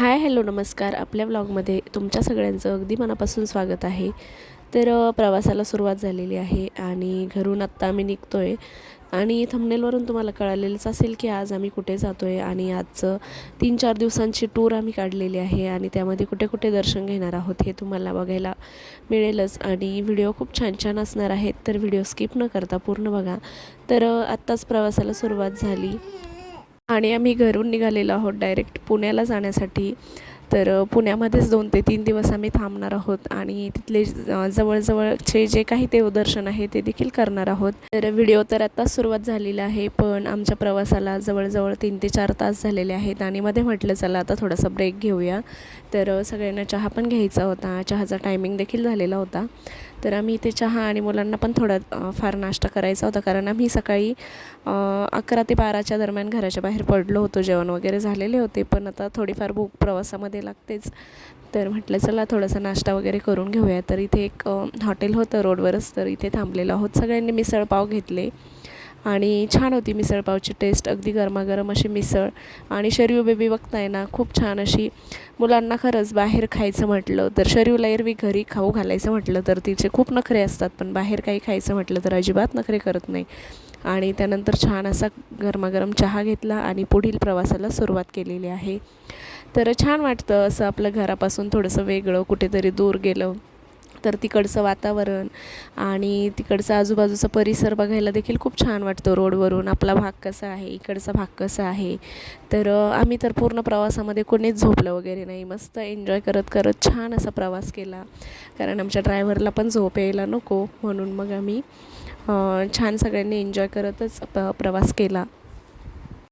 Hi hello नमस्कार. आपल्या व्लॉगमध्ये तुमच्या सगळ्यांचं अगदी मनापासून स्वागत आहे. तर प्रवासाला सुरुवात झालेली आहे आणि घरून आत्ता आम्ही निघतो आहे आणि थंबनेलवरून तुम्हाला कळालेलंच असेल की आज आम्ही कुठे जातो आहे आणि आजचं तीन चार दिवसांची टूर आम्ही काढलेली आहे आणि त्यामध्ये कुठे कुठे दर्शन घेणार आहोत हे तुम्हाला बघायला मिळेलच. आणि व्हिडिओ खूप छान छान असणार आहेत तर व्हिडिओ स्किप न करता पूर्ण बघा. तर आत्ताच प्रवासाला सुरुवात झाली. आणि आम्ही घरून निघालेलो आहोत डायरेक्ट पुण्याला जाण्यासाठी. तर पुण्यामध्येच दोन ते तीन दिवस आम्ही थांबणार आहोत आणि तिथले ज- जवळजवळचे जे काही देवदर्शन आहे ते देखील करणार आहोत. तर व्हिडिओ तर आत्ताच सुरुवात झालेला आहे पण आमच्या प्रवासाला जवळजवळ तीन ते चार तास झालेले आहेत आणि मध्ये म्हटलं चला आता थोडासा ब्रेक घेऊया. तर सगळ्यांना चहा पण घ्यायचा होता. चहाचा टायमिंग देखील झालेला होता. तर आम्ही इथे चहा आणि मुलांना पण थोडा फार नाश्ता करायचा होता. कारण आम्ही सकाळी अकरा ते बाराच्या दरम्यान घराच्या बाहेर पडलो होतो. जेवण वगैरे झालेले होते. पण आता थोडीफार भूक प्रवासामध्ये लागतेच. तर म्हटलं चला थोडासा नाश्ता वगैरे करून घेऊया. तर इथे एक हॉटेल होतं रोडवरच. तर इथे थांबलेलो आहोत. सगळ्यांनी मिसळपाव घेतले. आणि छान होती मिसळपावची टेस्ट अगदी गरमागरम अशी मिसळ. आणि शरीव बेबी बघताय ना खूप छान अशी मुलांना खरंच बाहेर खायचं म्हटलं तर शरीवला एरवी घरी खाऊ घालायचं म्हटलं तर तिचे खूप नखरे असतात. पण बाहेर काही खायचं म्हटलं तर अजिबात नखरे करत नाही. आणि त्यानंतर छान असा गरमागरम चहा घेतला आणि पुढील प्रवासाला सुरुवात केलेली आहे. तर छान वाटतं असं आपलं घरापासून थोडंसं वेगळं कुठेतरी दूर गेलं. तर तिकडचं वातावरण आणि तिकडचा आजूबाजूचा परिसर बघायला देखील खूप छान वाटतं रोडवरून. आपला भाग कसा आहे? इकडचा भाग कसा आहे? तर आम्ही तर पूर्ण प्रवासामध्ये कोणीच झोपलं वगैरे नाही. मस्त एन्जॉय करत करत छान असा प्रवास केला. कारण आमच्या ड्रायव्हरला पण झोप यायला नको. म्हणून मग आम्ही छान सगळ्यांनी एन्जॉय करतच प प्रवास केला.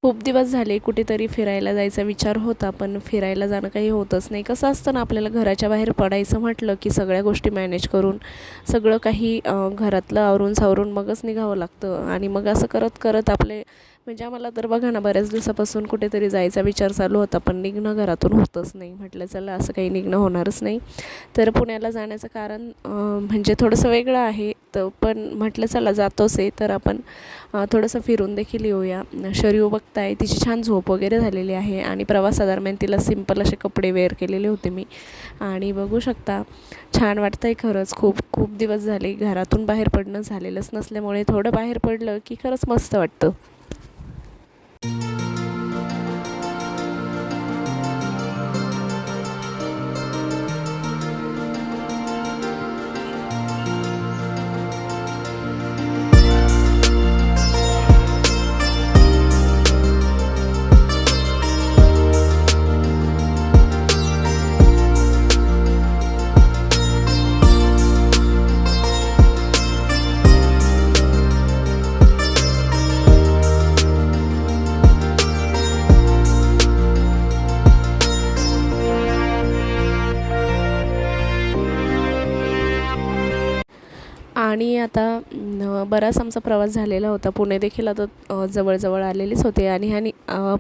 खूप दिवस झाले कुठेतरी फिरायला जायचा विचार होता पण फिरायला जाणं काही होतच नाही. कसं असतं ना आपल्याला घराच्या बाहेर पडायचं म्हटलं की सगळ्या गोष्टी मॅनेज करून सगळं काही घरातलं आवरून सावरून मगच निघावं लागतं. आणि मग असं करत करत आपले म्हणजे आम्हाला तर बघा ना बऱ्याच दिवसापासून कुठेतरी जायचा विचार चालू होता पण निघणं घरातून होतच नाही. म्हटलं चला असं काही निघणं होणारच नाही. तर पुण्याला जाण्याचं कारण म्हणजे थोडंसं वेगळं आहे. तर पण म्हटलं चला जातोच आहे. तर आपण थोडंसं फिरून देखील येऊया. शरीव बघताय तिची छान झोप वगैरे झालेली आहे आणि प्रवासादरम्यान तिला सिंपल असे कपडे वेअर केलेले होते मी. आणि बघू शकता छान वाटतं आहे खरंच. खूप खूप दिवस झाले घरातून बाहेर पडणं झालेलंच नसल्यामुळे थोडं बाहेर पडलं की खरंच मस्त वाटतं. आणि आता बराच आमचा प्रवास झालेला होता. पुणे देखील आता जवळजवळ आलेलेच होते. आणि आणि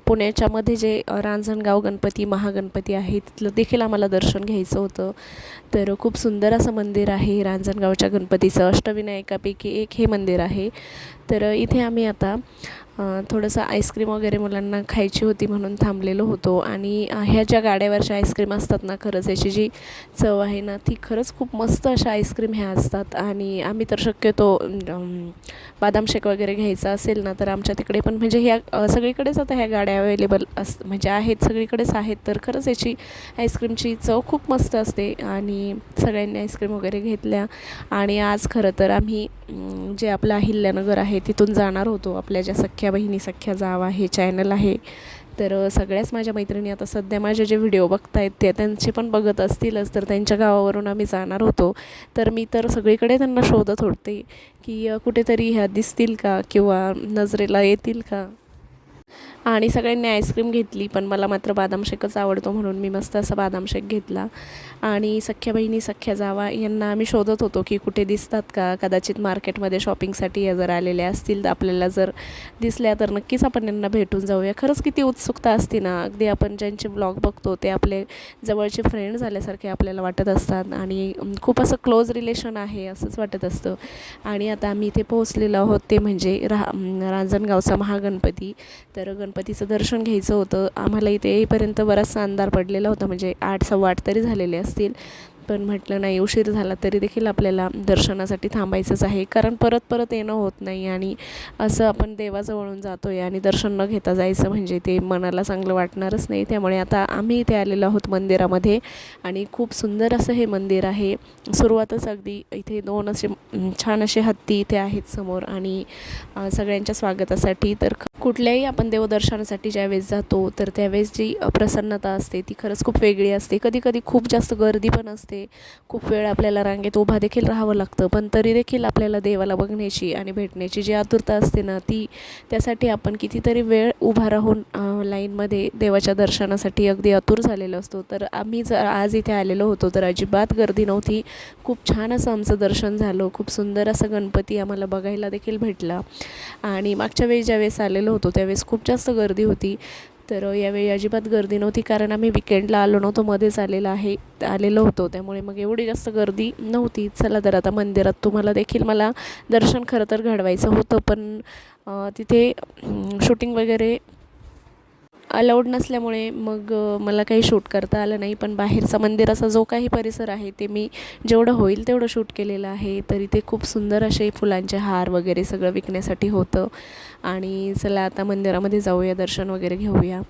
पुण्याच्यामध्ये जे रांजणगाव गणपती महागणपती आहे तिथलं देखील आम्हाला दर्शन घ्यायचं होतं. तर खूप सुंदर असं मंदिर आहे रांजणगावच्या गणपतीचं. अष्टविनायकापैकी एक हे मंदिर आहे. तर इथे आम्ही आता थोडंसं आईस्क्रीम वगैरे मुलांना खायची होती म्हणून थांबलेलो होतो. आणि ह्या ज्या गाड्यावरच्या आईस्क्रीम असतात ना खरंच याची जी चव आहे ना ती खरंच खूप मस्त अशा आईस्क्रीम ह्या असतात. आणि आम्ही तर शक्यतो बादाम बदाम शेक वगैरे घ्यायचा असेल ना तर आमच्या तिकडे पण म्हणजे ह्या सगळीकडेच आता ह्या गाड्या अवेलेबल अस म्हणजे आहेत सगळीकडेच आहेत तर खरंच याची आईस्क्रीमची चव खूप मस्त असते. आणि सगळ्यांनी आईस्क्रीम वगैरे घेतल्या. आणि आज खरं तर आम्ही जे आपलं अहिल्यानगर आहे तिथून जाणार होतो आपल्या ज्या सख्या बहिणी सख्या जावा हे चॅनल आहे. तर सगळ्याच माझ्या मैत्रिणी आता सध्या माझे जे व्हिडिओ बघतायत ते त्यांचे पण बघत असतीलच. तर त्यांच्या गावावरून आम्ही जाणार होतो. तर मी तर सगळीकडे त्यांना शोधत होते की कुठेतरी ह्या दिसतील का? किंवा नजरेला येतील का? आणि सगळ्यांनी आईस्क्रीम घेतली पण मला मात्र बादाम शेकच आवडतो म्हणून मी मस्त असा बादाम शेक घेतला. आणि सख्या बहिणी सख्या जावा यांना आम्ही शोधत होतो की कुठे दिसतात का? कदाचित मार्केटमध्ये शॉपिंगसाठी या जर आलेल्या असतील तर आपल्याला जर दिसल्या तर नक्कीच आपण यांना भेटून जाऊया. खरंच किती उत्सुकता असते ना? अगदी आपण ज्यांचे ब्लॉग बघतो ते आपले जवळचे फ्रेंड झाल्यासारखे आपल्याला वाटत असतात. आणि खूप असं क्लोज रिलेशन आहे असंच वाटत असतं. आणि आता आम्ही इथे पोहोचलेलो आहोत ते म्हणजे रा रांजणगावचा महागणपती. तर गणपती गणपतीचं दर्शन घ्यायचं होतं. आम्हाला इथे येईपर्यंत बराचसा अंधार पडलेला होता. म्हणजे आठ सव्वा आठ तरी झालेले असतील. पण म्हटलं नाही उशीर झाला तरी देखील आपल्याला दर्शनासाठी थांबायचंच आहे. कारण परत परत येणं होत नाही आणि असं आपण देवाजवळून जातो आहे आणि दर्शन न घेता जायचं म्हणजे ते मनाला चांगलं वाटणारच नाही. त्यामुळे आता आम्ही इथे आलेलो आहोत मंदिरामध्ये आणि खूप सुंदर असं हे मंदिर आहे. सुरुवातच अगदी इथे दोन असे छान असे हत्ती इथे आहेत समोर आणि सगळ्यांच्या स्वागतासाठी. तर कुठल्याही आपण देवदर्शनासाठी ज्यावेळेस जातो तर त्यावेळेस जी प्रसन्नता असते ती खरंच खूप वेगळी असते. कधी कधी खूप जास्त गर्दी पण असते. खूप वेळ आपल्याला रांगेत उभा देखील राहावं लागतं. पण तरी देखील आपल्याला देवाला बघण्याची आणि भेटण्याची जी आतुरता असते ना ती त्यासाठी आपण कितीतरी वेळ उभा राहून लाईनमध्ये देवाच्या दर्शनासाठी अगदी आतुर झालेलो असतो. तर आम्ही जर आज इथे आलेलो होतो तर अजिबात गर्दी नव्हती. खूप छान असं आमचं दर्शन झालं. खूप सुंदर असं गणपती आम्हाला बघायला देखील भेटला. आणि मागच्या वेळी ज्यावेळेस आलेलो होतो त्यावेळेस खूप जास्त गर्दी होती. तर यावेळी अजिबात गर्दी नव्हती कारण आम्ही विकेंडला आलो नव्हतो मध्येच आलेला आहे आलेलो होतो. त्यामुळे मग एवढी जास्त गर्दी नव्हती. चला तर आता मंदिरात तुम्हाला देखील मला दर्शन खरं तर घडवायचं होतं पण तिथे शूटिंग वगैरे अलाउड नसल्यामुळे मग मला काही शूट करता आलं नाही. पण बाहेरचा मंदिराचा जो काही परिसर आहे ते मी जेवढं होईल तेवढं शूट केलेलं आहे. तरी ते खूप सुंदर असे फुलांचे हार वगैरे सगळं विकण्यासाठी होतं. आणि चला आता मंदिरामध्ये जाऊया दर्शन वगैरे घेऊया.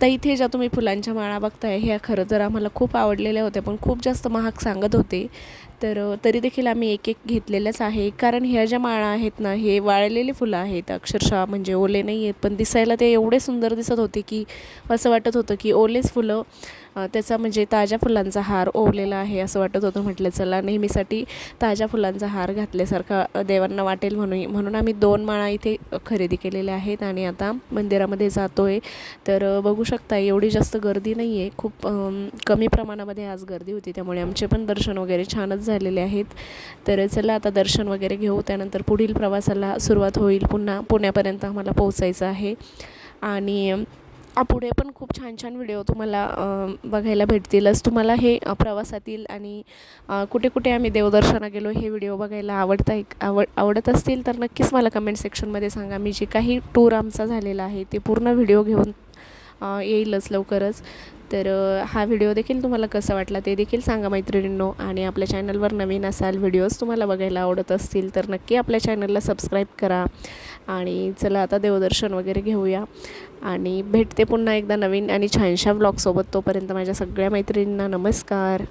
आता इथे ज्या तुम्ही फुलांच्या माळा बघताय ह्या खरं तर आम्हाला खूप आवडलेल्या होत्या पण खूप जास्त महाग सांगत होते. तर तरी देखील आम्ही एक एक घेतलेलंच आहे. कारण ह्या ज्या माळा आहेत ना हे वाळलेले फुलं आहेत. अक्षरशः म्हणजे ओले नाही आहेत. पण दिसायला ते एवढे सुंदर दिसत होते की असं वाटत होतं की ओलेच फुलं त्याचा म्हणजे ताज्या फुलांचा हार ओवलेला आहे असं वाटत होतं. म्हटलं चला नेहमीसाठी ताज्या फुलांचा हार घातल्यासारखा देवांना वाटेल म्हणून. म्हणून आम्ही दोन माळा इथे खरेदी केलेल्या आहेत आणि आता मंदिरामध्ये जातो आहे तर बघू शकता एवढी जास्त गर्दी नाही आहे खूप कमी प्रमाणामध्ये आज गर्दी होती. त्यामुळे आमचे पण दर्शन वगैरे छानच झालेले आहेत. तर चला आता दर्शन वगैरे घेऊ. त्यानंतर पुढील प्रवासाला सुरुवात होईल. पुन्हा पुण्यापर्यंत आम्हाला पोहोचायचं आहे. आणि पुढे पण खूप छान छान व्हिडिओ तुम्हाला बघायला भेटतीलच. तुम्हाला हे प्रवासातील आणि कुठे कुठे आम्ही देवदर्शना गेलो हे व्हिडिओ बघायला आवडता एक आवड आवडत असतील तर नक्कीच मला कमेंट सेक्शनमध्ये सांगा. मी जे काही टूर आमचा झालेला आहे ते पूर्ण व्हिडिओ घेऊन येईलच लवकरच. तर हा व्हिडिओ देखील तुम्हाला कसा वाटला ते देखील सांगा मैत्रिणींनो. आणि आपल्या चॅनलवर नवीन असाल व्हिडिओज तुम्हाला बघायला आवडत असतील तर नक्की आपल्या चॅनलला सबस्क्राईब करा. आणि चला आता देवदर्शन वगैरे घेऊया. आणि भेटते पुन्हा एकदा नवीन आणि छानशा व्लॉगसोबत तोपर्यंत माझ्या सगळ्या मैत्रिणींना नमस्कार.